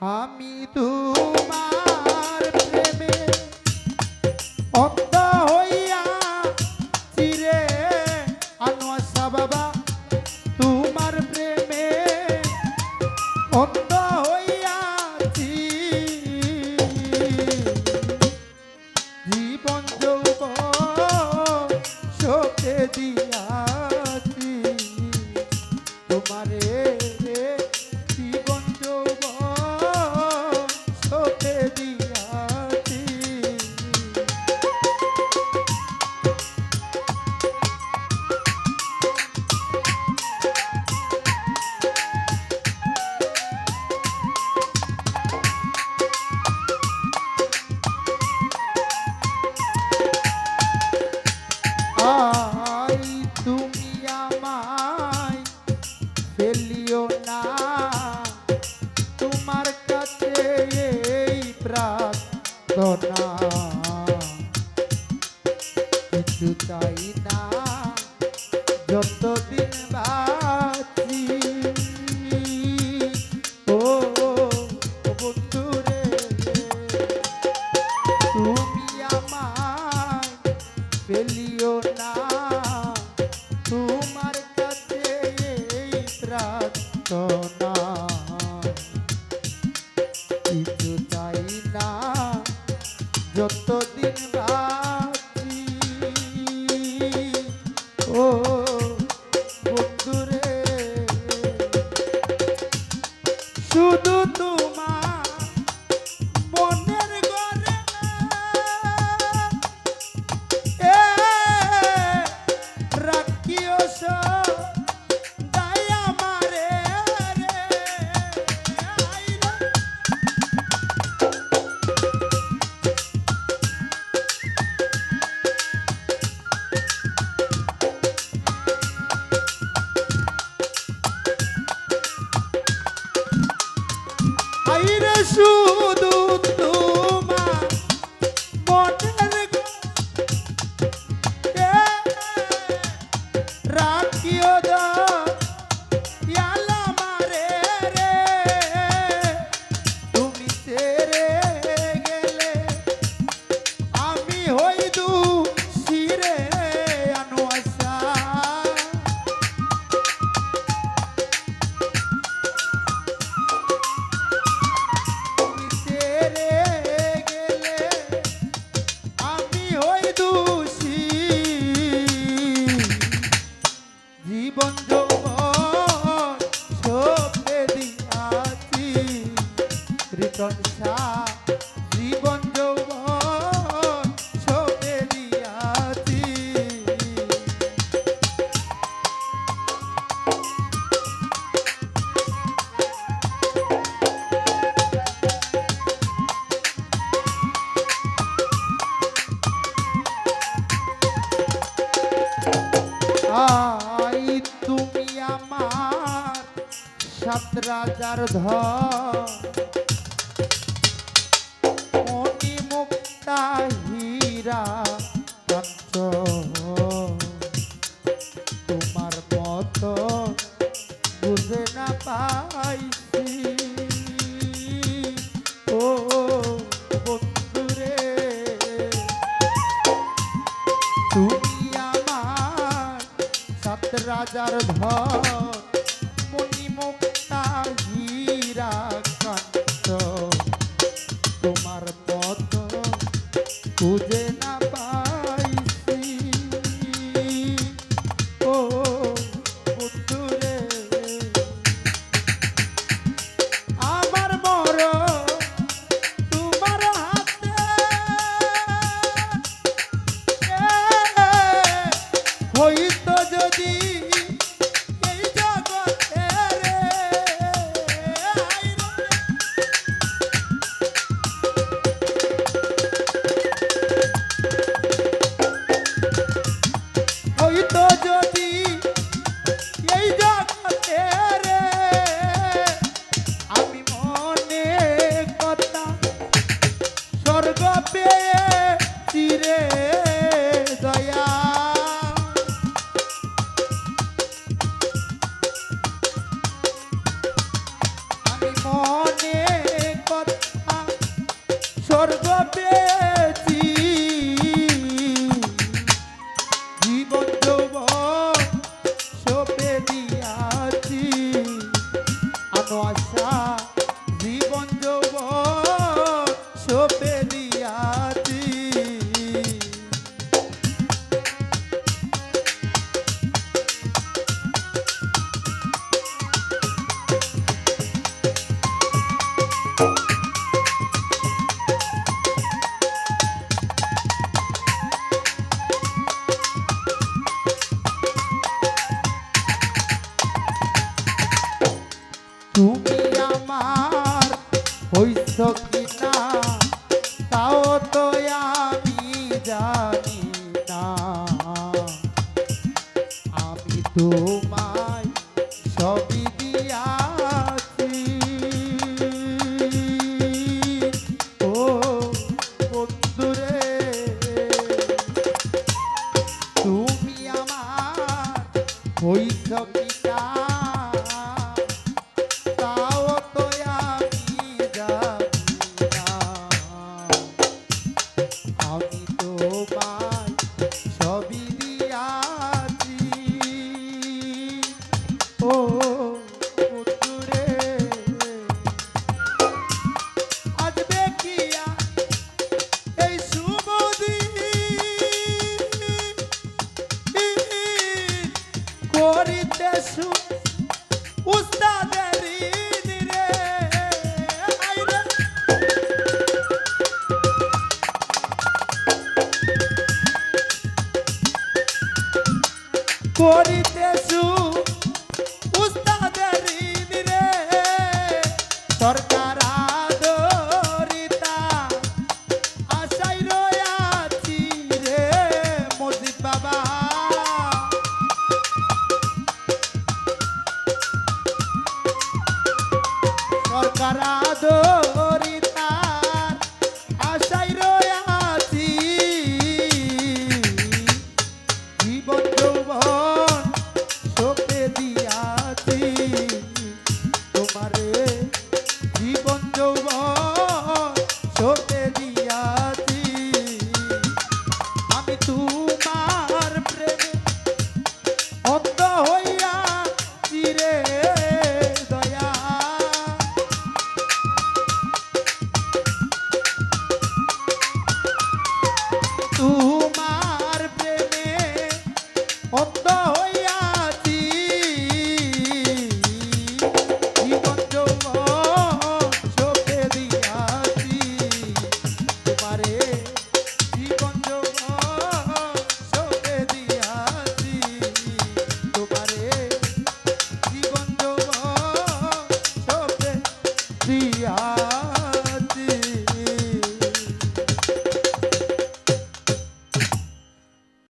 আমি তোমার প্রেমে বেদনা কিছু চাই যতদিন রাত্রি ও সাত রাজার ধর। মতি মুক্তা হীরা কাঞ্চ তোমার মত বুঝে না পাইছি। ও বন্ধুরে, তুমি আমার সাত রাজার ধর। মণিমুক্ত না ঘিরা কান তুমি আমার হইছ আমি করিতেছু